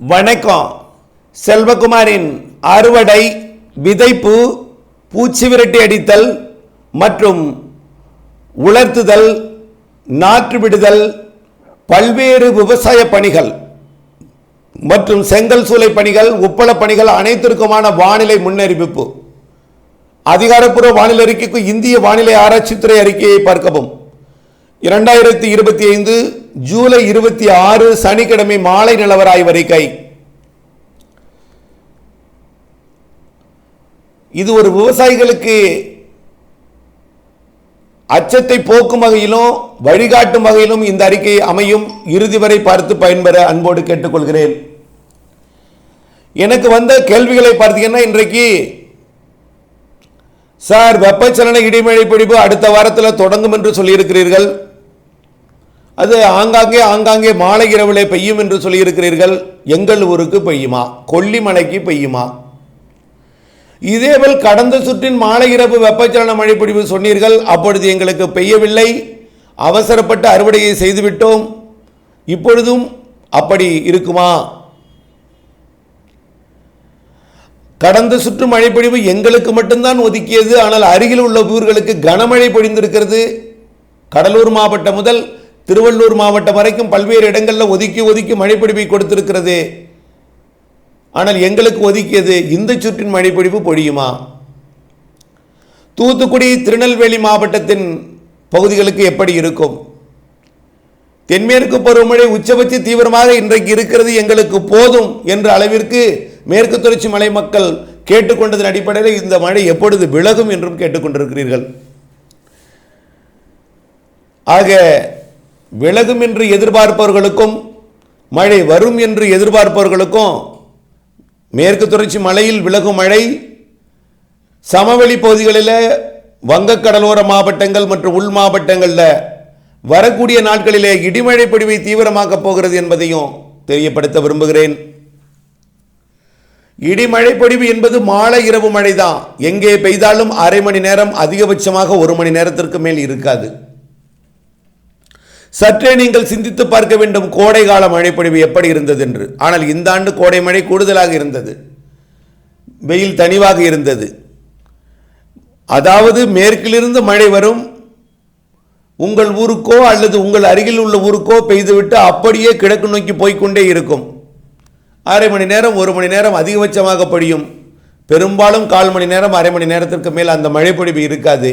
வணக்கம். செல்வகுமாரின் அறுவடை விதைப்பு பூச்சி விரட்டி அடித்தல் மற்றும் உலர்த்துதல் நாற்று விடுதல் பல்வேறு விவசாய பணிகள் மற்றும் செங்கல் சூளை பணிகள் உப்பள பணிகள் அனைத்திற்குமான வானிலை முன்னறிவிப்பு. அதிகாரப்பூர்வ வானிலை அறிக்கைக்கு இந்திய வானிலை ஆராய்ச்சித்துறை அறிக்கையை பார்க்கவும். இரண்டாயிரத்தி இருபத்தி ஐந்து ஜூலை இருபத்தி ஆறு சனிக்கிழமை மாலை நிலவராய் வரிக்கை இது ஒரு விவசாயிகளுக்கு அச்சத்தை போக்கும் வகையிலும் வழிகாட்டும் வகையிலும் இந்த அறிக்கை அமையும். இறுதி வரை பார்த்து பயன்பெற அன்போடு கேட்டுக்கொள்கிறேன். எனக்கு வந்த கேள்விகளை பார்த்தீங்கன்னா இன்றைக்கு சார் வெப்பச்சலன இடிமழை பிடிப்பு அடுத்த வாரத்தில் தொடங்கும் என்று சொல்லியிருக்கிறீர்கள். அது ஆங்காங்கே ஆங்காங்கே மாலை இரவிலே பெய்யும் என்று சொல்லியிருக்கிறீர்கள். எங்கள் ஊருக்கு பெய்யுமா? கொல்லிமலைக்கு பெய்யுமா? இதேபோல் கடந்த சுற்றின் மாலை இரவு வெப்பச்சலன மழை சொன்னீர்கள். அப்பொழுது எங்களுக்கு பெய்யவில்லை. அவசரப்பட்டு அறுவடையை செய்துவிட்டோம். இப்பொழுதும் அப்படி இருக்குமா? கடந்த சுற்று மழைப்பொழிவு எங்களுக்கு மட்டும்தான் ஒதுக்கியது. ஆனால் அருகில் உள்ள ஊர்களுக்கு கனமழை பொழிந்திருக்கிறது. கடலூர் மாவட்டம் முதல் திருவள்ளூர் மாவட்டம் வரைக்கும் பல்வேறு இடங்களில் ஒதுக்கி ஒதுக்கி மழைப்பிடிப்பை கொடுத்திருக்கிறது. ஆனால் எங்களுக்கு ஒதுக்கியது இந்த சுற்றின் மழைப்பிடிப்பு பொழியுமா? தூத்துக்குடி திருநெல்வேலி மாவட்டத்தின் பகுதிகளுக்கு எப்படி இருக்கும்? தென்மேற்கு பருவமழை உச்சபட்ச தீவிரமாக இன்றைக்கு இருக்கிறது எங்களுக்கு போதும் என்ற அளவிற்கு மேற்கு தொடர்ச்சி மலை மக்கள் கேட்டுக்கொண்டதன் அடிப்படையில் இந்த மழை எப்பொழுது விலகும் என்றும் கேட்டுக்கொண்டிருக்கிறீர்கள். ஆக விலகும் என்று எதிர்பார்ப்பவர்களுக்கும் மழை வரும் என்று எதிர்பார்ப்பவர்களுக்கும் மேற்கு தொடர்ச்சி மலையில் விலகும் மழை சமவெளி பகுதிகளில் வங்கக்கடலோர மாவட்டங்கள் மற்றும் உள் மாவட்டங்களில் வரக்கூடிய நாட்களிலே இடிமழை பொழிவை தீவிரமாக்கப் போகிறது என்பதையும் தெரியப்படுத்த விரும்புகிறேன். இடிமழை பொழிவு என்பது மாலை இரவு மழை தான் எங்கே பெய்தாலும் அரை மணி நேரம் அதிகபட்சமாக ஒரு மணி நேரத்திற்கு மேல் இருக்காது. சற்றே நீங்கள் சிந்தித்து பார்க்க வேண்டும் கோடை கால மழைப்பொழிவு எப்படி இருந்தது என்று. ஆனால் இந்த ஆண்டு கோடை மழை கூடுதலாக இருந்தது. வெயில் தனிவாக இருந்தது. அதாவது மேற்கிலிருந்து மழை வரும். உங்கள் ஊருக்கோ அல்லது உங்கள் அருகில் உள்ள ஊருக்கோ பெய்துவிட்டு அப்படியே கிழக்கு நோக்கி போய்க்கொண்டே இருக்கும். அரை மணி நேரம் ஒரு மணி நேரம் அதிகபட்சமாக படியும் பெரும்பாலும் கால் மணி நேரம் அரை மணி நேரத்திற்கு மேல் அந்த மழைப்பொழிவு இருக்காது.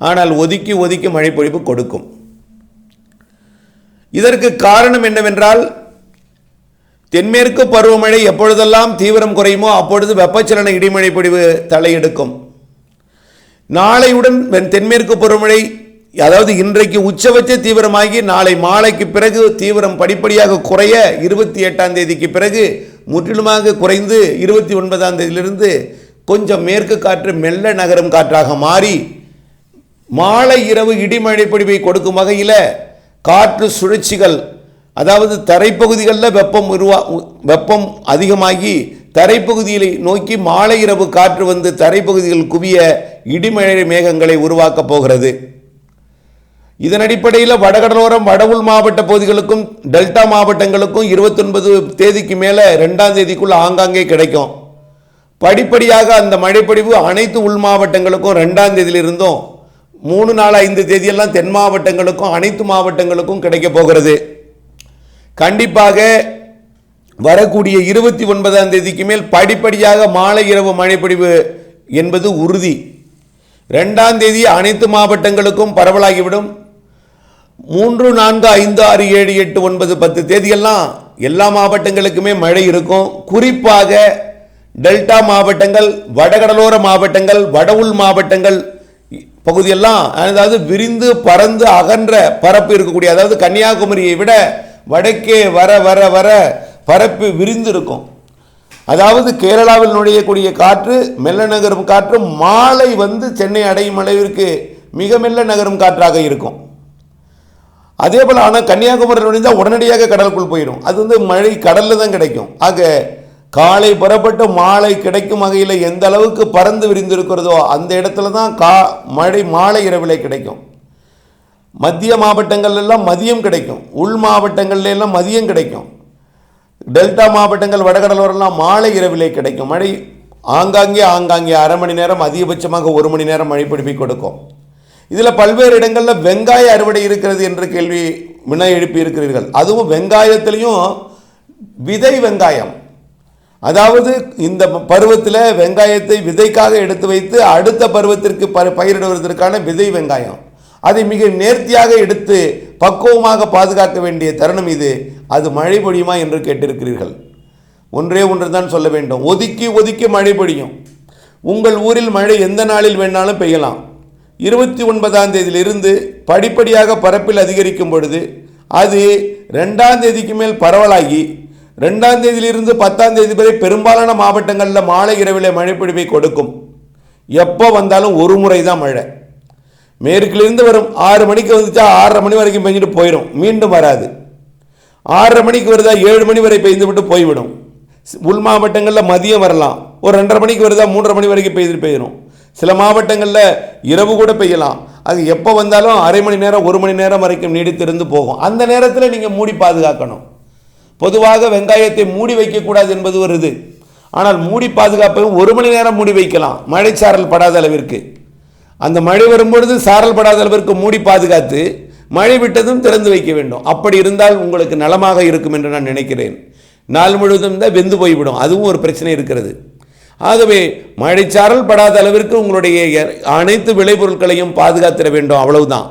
ஆனால் ஒதுக்கி ஒதுக்கி மழைப்பொழிவு கொடுக்கும். இதற்கு காரணம் என்னவென்றால் தென்மேற்கு பருவமழை எப்பொழுதெல்லாம் தீவிரம் குறையுமோ அப்பொழுது வெப்பச்சலன இடிமழை பொழிவு தலையெடுக்கும். நாளையுடன் வெ- தென்மேற்கு பருவமழை அதாவது இன்றைக்கு உச்சபட்ச தீவிரமாகி நாளை மாலைக்கு பிறகு தீவிரம் படிப்படியாக குறைய இருபத்தி எட்டாம் தேதிக்கு பிறகு முற்றிலுமாக குறைந்து இருபத்தி ஒன்பதாம் தேதியிலிருந்து கொஞ்சம் மேற்கு காற்று மெல்ல நகரும் காற்றாக மாறி மாலை இரவு இடிமழை பொழிவை கொடுக்கும் வகையில் காற்று சுழற்சிகள் அதாவது தரைப்பகுதிகளில் வெப்பம் உருவா உ- வெப்பம் அதிகமாகி தரைப்பகுதியை நோக்கி மாலை இரவு காற்று வந்து தரைப்பகுதிகள் குவிய இடிமழை மேகங்களை உருவாக்கப் போகிறது. இதன் அடிப்படையில் வடகடலோரம் வட உள் மாவட்ட பகுதிகளுக்கும் டெல்டா மாவட்டங்களுக்கும் இருபத்தொன்பது தேதிக்கு மேலே ரெண்டாம் தேதிக்குள்ள ஆங்காங்கே கிடைக்கும். படிப்படியாக அந்த மழைப்பொழிவு அனைத்து உள் மாவட்டங்களுக்கும் ரெண்டாம் தேதியிலிருந்தும் மூணு நாலு ஐந்து தேதியெல்லாம் தென் மாவட்டங்களுக்கும் அனைத்து மாவட்டங்களுக்கும் கிடைக்க போகிறது. கண்டிப்பாக வரக்கூடிய இருபத்தி ஒன்பதாம் தேதிக்கு மேல் படிப்படியாக மாலை இரவு மழைப்பொழிவு என்பது உறுதி. ரெண்டாம் தேதி அனைத்து மாவட்டங்களுக்கும் பரவலாகிவிடும். மூன்று நான்கு ஐந்து ஆறு ஏழு எட்டு ஒன்பது பத்து தேதியெல்லாம் எல்லா மாவட்டங்களுக்குமே மழை இருக்கும். குறிப்பாக டெல்டா மாவட்டங்கள் வடகடலோர மாவட்டங்கள் வட உள் மாவட்டங்கள் பகுதியெல்லாம் அதாவது விரிந்து பறந்து அகன்ற பரப்பு இருக்கக்கூடிய அதாவது கன்னியாகுமரியை விட வடக்கே வர வர வர பரப்பு விரிந்து இருக்கும் அதாவது கேரளாவில் நுழையக்கூடிய காற்று மெல்ல நகரும் காற்று மாலை வந்து சென்னை அடையும் அளவிற்கு மிக மெல்ல நகரும் காற்றாக இருக்கும். அதே போல் ஆனால் கன்னியாகுமரி நுழைந்தால் உடனடியாக கடலுக்குள் போயிடும். அது வந்து மழை கடலில் தான் கிடைக்கும். ஆக காலை புறப்பட்டு மாலை கிடைக்கும் வகையில் எந்த அளவுக்கு பறந்து விரிந்திருக்கிறதோ அந்த இடத்துல தான் கா மழை மாலை இரவிலே கிடைக்கும். மத்திய மாவட்டங்கள்லாம் மதியம் கிடைக்கும். உள் மாவட்டங்கள்லாம் மதியம் கிடைக்கும். டெல்டா மாவட்டங்கள் வடகடலோரெல்லாம் மாலை இரவிலே கிடைக்கும். மழை ஆங்காங்கே ஆங்காங்கே அரை மணி நேரம் அதிகபட்சமாக ஒரு மணி நேரம் மழை பிடிப்பி கொடுக்கும். இதில் பல்வேறு இடங்களில் வெங்காய அறுவடை இருக்கிறது என்ற கேள்வி வினா எழுப்பி இருக்கிறீர்கள் அதுவும் வெங்காயத்திலையும் விதை வெங்காயம். அதாவது இந்த பருவத்தில் வெங்காயத்தை விதைக்காக எடுத்து வைத்து அடுத்த பருவத்திற்கு ப பயிரிடுவதற்கான விதை வெங்காயம். அதை மிக நேர்த்தியாக எடுத்து பக்குவமாக பாதுகாக்க வேண்டிய தருணம் இது. அது மழை பொழியுமா என்று கேட்டிருக்கிறீர்கள். ஒன்றே ஒன்று தான் சொல்ல வேண்டும். ஒதுக்கி ஒதுக்கி மழை பொழியும். உங்கள் ஊரில் மழை எந்த நாளில் வேணாலும் பெய்யலாம். இருபத்தி ஒன்பதாம் தேதியிலிருந்து படிப்படியாக பரப்பில் அதிகரிக்கும் பொழுது அது ரெண்டாம் தேதிக்கு மேல் பரவலாகி ரெண்டாம் தேதியிலிருந்து பத்தாம் தேதி வரை பெரும்பாலான மாவட்டங்களில் மாலை இரவில் மழைப்பிடிவை கொடுக்கும். எப்போ வந்தாலும் ஒரு முறை தான் மழை. மேற்கிலிருந்து வரும் ஆறு மணிக்கு வந்துச்சா ஆறரை மணி வரைக்கும் பெஞ்சிட்டு போயிடும் மீண்டும் வராது. ஆறரை மணிக்கு வருதா ஏழு மணி வரை பெய்து விட்டு போய்விடும். உள் மாவட்டங்களில் மதியம் வரலாம். ஒரு ரெண்டரை மணிக்கு வருதா மூன்றரை மணி வரைக்கும் பெய்துட்டு போயிடும் சில மாவட்டங்களில் இரவு கூட பெய்யலாம். அது எப்போ வந்தாலும் அரை மணி நேரம் ஒரு மணி நேரம் வரைக்கும் நீடித்திருந்து போகும். அந்த நேரத்தில் நீங்கள் மூடி பாதுகாக்கணும். பொதுவாக வெங்காயத்தை மூடி வைக்கக்கூடாது என்பது ஒரு இது. ஆனால் மூடி பாதுகாப்பையும் ஒரு மணி நேரம் மூடி வைக்கலாம். மழை சாரல் படாத அளவிற்கு. அந்த மழை வரும்பொழுது சாரல் படாத அளவிற்கு மூடி பாதுகாத்து மழை விட்டதும் திறந்து வைக்க வேண்டும். அப்படி இருந்தால் உங்களுக்கு நலமாக இருக்கும் என்று நான் நினைக்கிறேன். நாள் முழுவதும் தான் வெந்து போய்விடும். அதுவும் ஒரு பிரச்சனை இருக்கிறது. ஆகவே மழைச்சாரல் படாத அளவிற்கு உங்களுடைய அனைத்து விளைபொருட்களையும் பாதுகாத்திட வேண்டும். அவ்வளவுதான்.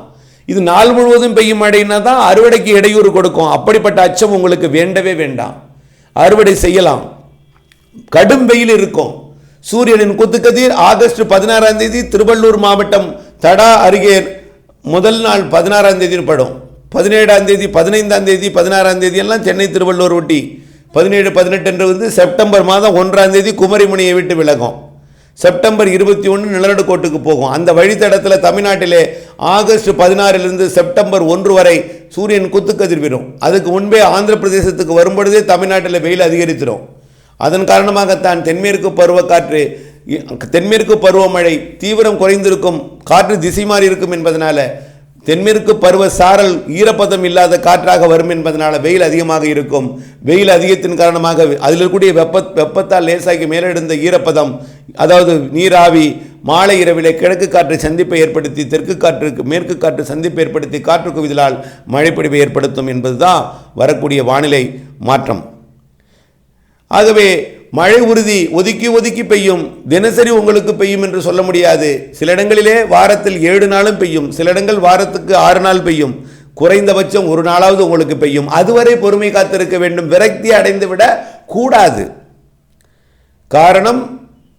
இது நாள் முழுவதும் பெய்யும் மழைன்னா தான் அறுவடைக்கு இடையூறு கொடுக்கும். அப்படிப்பட்ட அச்சம் உங்களுக்கு வேண்டவே வேண்டாம். அறுவடை செய்யலாம். கடும் வெயில் இருக்கும். சூரியனின் குத்துக்கதிர் ஆகஸ்ட் பதினாறாம் தேதி திருவள்ளூர் மாவட்டம் தடா அருகே முதல் நாள் பதினாறாம் தேதி படும். பதினேழாம் தேதி பதினைந்தாம் தேதி பதினாறாம் தேதி எல்லாம் சென்னை திருவள்ளூர் ஒட்டி பதினேழு பதினெட்டு என்று வந்து செப்டம்பர் மாதம் ஒன்றாம் தேதி குமரிமுனையை விட்டு விலகும். செப்டம்பர் இருபத்தி ஒன்று நிலநடுக்கோட்டுக்கு போகும். அந்த வழித்தடத்தில் தமிழ்நாட்டிலே ஆகஸ்ட் பதினாறிலிருந்து செப்டம்பர் ஒன்று வரை சூரியன் குத்துக்கதிர் விடும் அதுக்கு முன்பே ஆந்திர பிரதேசத்துக்கு வரும்பொழுதே தமிழ்நாட்டில் வெயில் அதிகரித்திடும். அதன் காரணமாகத்தான் தென்மேற்கு பருவக்காற்று தென்மேற்கு பருவமழை தீவிரம் குறைந்திருக்கும் காற்று திசை மாறி இருக்கும் என்பதனால தென்மேற்கு பருவ சாரல் ஈரப்பதம் இல்லாத காற்றாக வரும் என்பதனால் வெயில் அதிகமாக இருக்கும். வெயில் அதிகத்தின் காரணமாக அதில் இருக்கக்கூடிய வெப்ப வெப்பத்தால் லேசாகி மேலெழுந்த ஈரப்பதம் அதாவது நீராவி மாலை இரவிலே கிழக்கு காற்று சந்திப்பை ஏற்படுத்தி தெற்கு காற்றுக்கு மேற்கு காற்று சந்திப்பை ஏற்படுத்தி காற்று குவிதலால் மழைப்பொழிவை ஏற்படுத்தும் என்பதுதான் வரக்கூடிய வானிலை மாற்றம். ஆகவே மழை உறுதி ஒதுக்கி ஒதுக்கி பெய்யும் தினசரி உங்களுக்கு பெய்யும் என்று சொல்ல முடியாது. சில இடங்களிலே வாரத்தில் ஏழு நாளும் பெய்யும் சில இடங்கள் வாரத்துக்கு ஆறு நாள் பெய்யும். குறைந்தபட்சம் ஒரு நாளாவது உங்களுக்கு பெய்யும். அதுவரை பொறுமை காத்திருக்க வேண்டும். விரக்தி அடைந்து விட கூடாது. காரணம்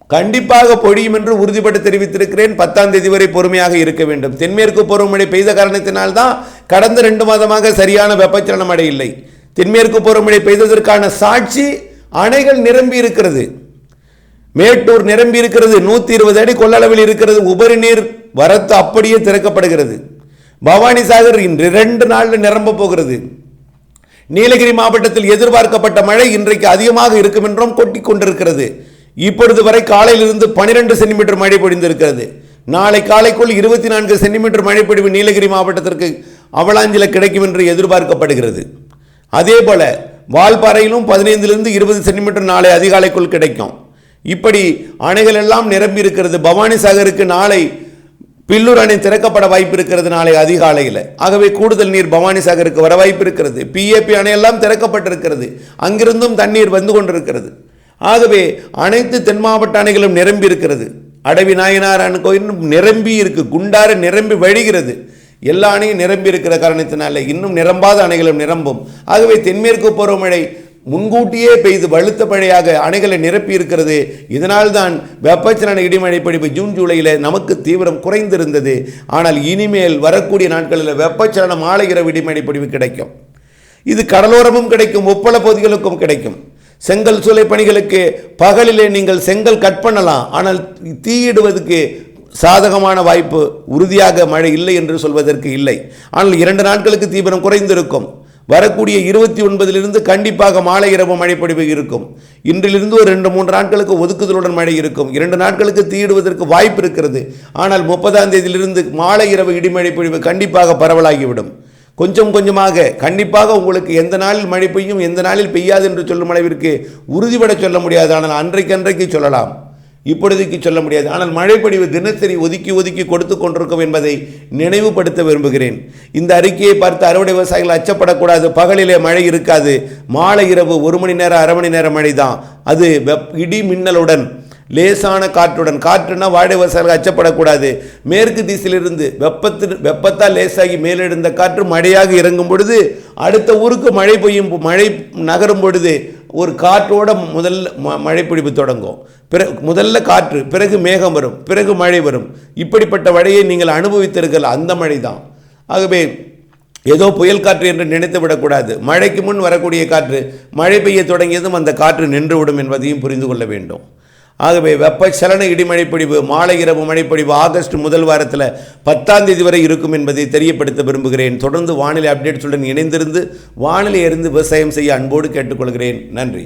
கண்டிப்பாக பொழியும் என்று உறுதிப்பட்டு தெரிவித்திருக்கிறேன். பத்தாம் தேதி வரை பொறுமையாக இருக்க வேண்டும். தென்மேற்கு பருவமழை பெய்த காரணத்தினால்தான் கடந்த ரெண்டு மாதமாக சரியான வெப்பச்சலனம் அடையில்லை தென்மேற்கு பருவமழை பெய்ததற்கான சாட்சி அணைகள் நிரம்பி இருக்கிறது. மேட்டூர் நிரம்பி இருக்கிறது. நூற்றி இருபது அடி கொள்ளளவில் இருக்கிறது. உபரி நீர் வரத்து அப்படியே திறக்கப்படுகிறது. பவானி சாகர் இன்று ரெண்டு நாளில் நிரம்ப போகிறது. நீலகிரி மாவட்டத்தில் எதிர்பார்க்கப்பட்ட மழை இன்றைக்கு அதிகமாக இருக்கும் என்றும் கொட்டி கொண்டிருக்கிறது. இப்பொழுது வரை காலையிலிருந்து பனிரெண்டு சென்டிமீட்டர் மழை பொழிந்திருக்கிறது. நாளை காலைக்குள் இருபத்தி நான்கு சென்டிமீட்டர் மழை நீலகிரி மாவட்டத்திற்கு அவலாஞ்சில கிடைக்கும் என்று எதிர்பார்க்கப்படுகிறது. அதே போல வால்பாறையிலும் பதினைந்திலிருந்து இருபது சென்டிமீட்டர் நாளை அதிகாலைக்குள் கிடைக்கும். இப்படி அணைகள் எல்லாம் நிரம்பி இருக்கிறது. பவானி சாகருக்கு நாளை பில்லூர் அணை திறக்கப்பட வாய்ப்பு இருக்கிறது நாளை அதிகாலையில். ஆகவே கூடுதல் நீர் பவானி சாகருக்கு வர வாய்ப்பு இருக்கிறது. பிஏபி அணையெல்லாம் திறக்கப்பட்டிருக்கிறது. அங்கிருந்தும் தண்ணீர் வந்து கொண்டிருக்கிறது. ஆகவே அனைத்து தென் மாவட்ட அணைகளும் நிரம்பி இருக்கிறது. அடவி நாயனார் அணை கோயில் நிரம்பி இருக்கு. குண்டார நிரம்பி வழிகிறது. எல்லா அணையும் நிரம்பி இருக்கிற காரணத்தினால இன்னும் நிரம்பாத அணைகளும் நிரம்பும். ஆகவே தென்மேற்கு பருவமழை முன்கூட்டியே பெய்து வலுத்த மழையாக அணைகளை நிரப்பி இருக்கிறது. இதனால்தான் வெப்பச்சலன இடிமழை பொழிவு ஜூன் ஜூலையில் நமக்கு தீவிரம் குறைந்திருந்தது. ஆனால் இனிமேல் வரக்கூடிய நாட்களில் வெப்பச்சலன மாலை இரவு இடிமழை பொழிவு கிடைக்கும். இது கடலோரமும் கிடைக்கும் ஒப்பள பகுதிகளுக்கும் கிடைக்கும். செங்கல் சூளை பணிகளுக்கு பகலிலே நீங்கள் செங்கல் கட் பண்ணலாம். ஆனால் தீயிடுவதற்கு சாதகமான வாய்ப்பு உறுதியாக மழை இல்லை என்று சொல்வதற்கு இல்லை. ஆனால் இரண்டு நாட்களுக்கு தீவிரம் குறைந்திருக்கும். வரக்கூடிய இருபத்தி ஒன்பதிலிருந்து கண்டிப்பாக மாலை இரவு மழை பொழிவு இருக்கும். இன்றிலிருந்து ஒரு ரெண்டு மூன்று நாட்களுக்கு ஒதுக்குதலுடன் மழை இருக்கும். இரண்டு நாட்களுக்கு தீயிடுவதற்கு வாய்ப்பு இருக்கிறது. ஆனால் முப்பதாம் தேதியிலிருந்து மாலை இரவு இடிமழை பொழிவு கண்டிப்பாக பரவலாகிவிடும். கொஞ்சம் கொஞ்சமாக கண்டிப்பாக உங்களுக்கு எந்த நாளில் மழை பெய்யும் எந்த நாளில் பெய்யாது என்று சொல்லும் அளவிற்கு உறுதிபட சொல்ல முடியாது. ஆனால் அன்றைக்கு அன்றைக்கு சொல்லலாம். இப்பொழுதைக்கு சொல்ல முடியாது. ஆனால் மழைப்பொழிவு தினசரி ஒதுக்கி ஒதுக்கி கொடுத்து கொண்டிருக்கும் என்பதை நினைவுபடுத்த விரும்புகிறேன். இந்த அறிக்கையை பார்த்து அறுவடை விவசாயிகள் அச்சப்படக்கூடாது. பகலிலே மழை இருக்காது. மாலை இரவு ஒரு மணி நேரம் அரை மணி நேரம் மழை தான் அது வெப் இடி மின்னலுடன் லேசான காற்றுடன் காற்றுனா வாழை விவசாயிகள் அச்சப்படக்கூடாது. மேற்கு திசையிலிருந்து வெப்பத்தில் வெப்பத்தால் லேசாகி மேலெழுந்த காற்று மழையாக இறங்கும் பொழுது அடுத்த ஊருக்கு மழை பெய்யும் மழை நகரும் பொழுது ஒரு காற்றோட முதல்ல ம- மழை பிடிப்பு தொடங்கும். பிற முதல்ல காற்று பிறகு மேகம் வரும் பிறகு மழை வரும். இப்படிப்பட்ட மழையை நீங்கள் அனுபவித்திருக்கல அந்த மழை தான். ஆகவே ஏதோ புயல் காற்று என்று நினைத்து விடக்கூடாது. மழைக்கு முன் வரக்கூடிய காற்று மழை பெய்ய தொடங்கியதும் அந்த காற்று நின்றுவிடும் என்பதையும் புரிந்து கொள்ள வேண்டும். ஆகவே வெப்பச்சலன இடிமழை பொழிவு மாலை இரவு மழைப்பொழிவு ஆகஸ்ட் முதல் வாரத்தில் பத்தாம் தேதி வரை இருக்கும் என்பதை தெரியப்படுத்த விரும்புகிறேன். தொடர்ந்து வானிலை அப்டேட்ஸுடன் இணைந்திருந்து வானிலை அறிந்து விவசாயம் செய்ய அன்போடு கேட்டுக்கொள்கிறேன். நன்றி.